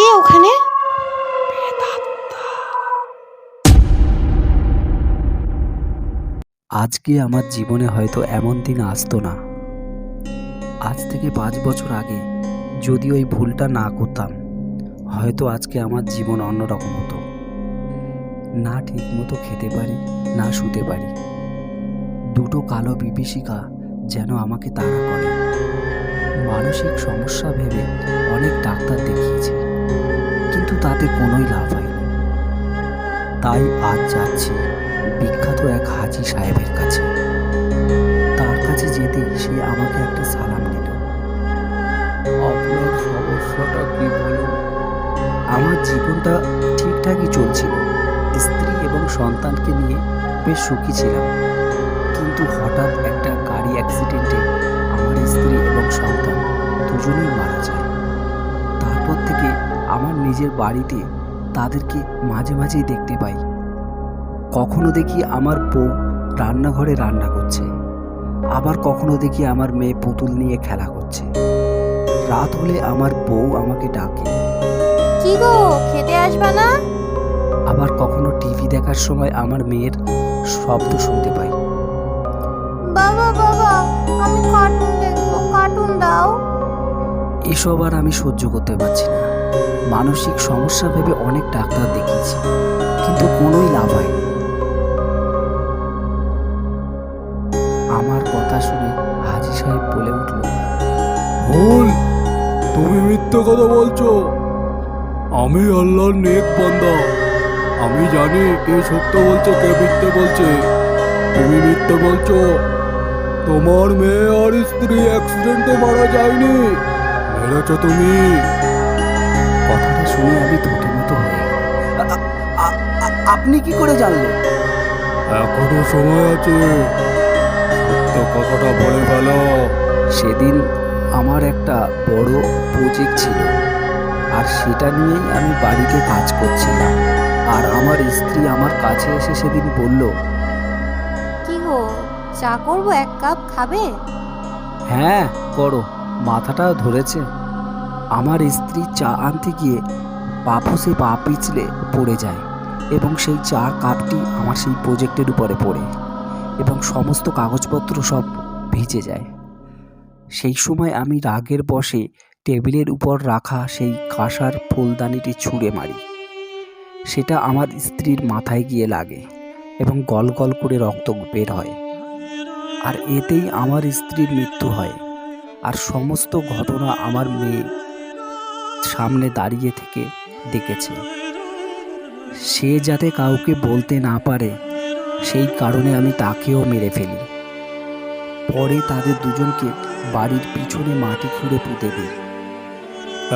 কে ওখানে? আজকে আমার জীবনে হয়তো এমন দিন আসতো না। আজ থেকে পাঁচ বছর আগে যদি ওই ভুলটা না করতাম, হয়তো আজকে আমার জীবন অন্যরকম হতো। না ঠিকমতো খেতে পারি, না শুতে পারি। দুটো কালো বিভীষিকা যেন আমাকে তাড়া করে। মানসিক সমস্যা ভেবে অনেক ডাক্তার দেখিয়েছি। কিন্তু তাতে কোনোই লাভ হয়নি। তাই আজ যাচ্ছি বিখ্যাত এক হাজি সাহেবের কাছে। তার কাছে যেতে সে আমাকে একটা সালাম দিল। আপনার সমস্যাটা কি বলুন? আমার জীবনটা ঠিকঠাকই চলছিল। স্ত্রী এবং সন্তানকে নিয়ে বেশ সুখী ছিলাম। কিন্তু হঠাৎ একটা গাড়ি অ্যাক্সিডেন্টে আমার স্ত্রী এবং সন্তান দুজনেই মারা যায়। তারপর থেকে আমার নিজের বাড়িতে তাদেরকে মাঝে মাঝেই দেখতে পাই। কখনো দেখি আমার বউ রান্নাঘরে রান্না করছে। আবার কখনো দেখি আমার মেয়ে পুতুল নিয়ে খেলা করছে। রাত হলে আমার বউ আমাকে ডাকে। কি গো খেতে আসবা না? আবার কখনো টিভি দেখার সময় আমার মেয়ের শব্দ শুনতে পাই। বাবা বাবা আমি কার্টুন দেখব। কার্টুন দাও। এসব আর আমি সহ্য করতে পারছি না। মানসিক সমস্যা ভেবে অনেক ডাক্তার দেখিয়েছি, কিন্তু কোনোই লাভ হয়নি। আমার কথা শুনে হাজি সাহেব বলে উঠল, ভুল, তুমি মিথ্যে কথা বলছো। আমি আল্লাহর নেক বান্দা। আমি জানি কে সত্য বলছে, কে মিথ্যে বলছে। তুমি মিথ্যে বলছো। তোমার মেয়ে আর স্ত্রী অ্যাক্সিডেন্টে মারা যায়নি। মেরেছ তুমি। আপনি কি করে জানলেন? এখনও সময় আছে। সত্য কথাটা বলে ফেলো। সেদিন আমার একটা বড় প্রজেক্ট ছিল আর সেটা নিয়েই আমি বাড়িতে কাজ করছিলাম। আর আমার স্ত্রী আমার কাছে এসে সেদিন বলল কি গো চা করব এক কাপ খাবে? হ্যাঁ করো মাথাটা ধরেছে। আমার স্ত্রী চা আনতে গিয়ে পাপসে পা পিছলে পড়ে যায়। এবং সেই চা কাপটি আমার সেই প্রজেক্টের উপরে পড়ে এবং সমস্ত কাগজপত্র সব ভিজে যায়। সেই সময় আমি রাগের বশে টেবিলের উপর রাখা সেই কাঁসার ফুলদানিটি ছুঁড়ে মারি। সেটা আমার স্ত্রীর মাথায় গিয়ে লাগে এবং গল গল করে রক্ত বের হয়। আর এতেই আমার স্ত্রীর মৃত্যু হয় আর সমস্ত ঘটনা আমার মেয়ে সামনে দাঁড়িয়ে থেকে দেখেছে। সে যাতে কাউকে বলতে না পারে, সেই কারণে আমি তাকেও মেরে ফেলি। পরে তাদের দুজনকে বাড়ির পিছনে মাটি খুঁড়ে পুঁতে দিই।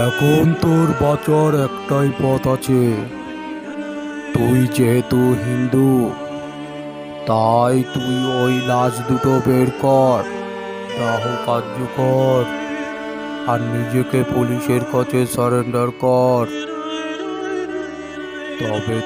এখন তোর বাঁচার একটাই পথ আছে। তুই যেহেতু হিন্দু, তাই তুই ওই লাশ দুটো বের কর, দাহ কার্য কর আর নিজেকে পুলিশের কাছে সারেন্ডার কর। তবে তুই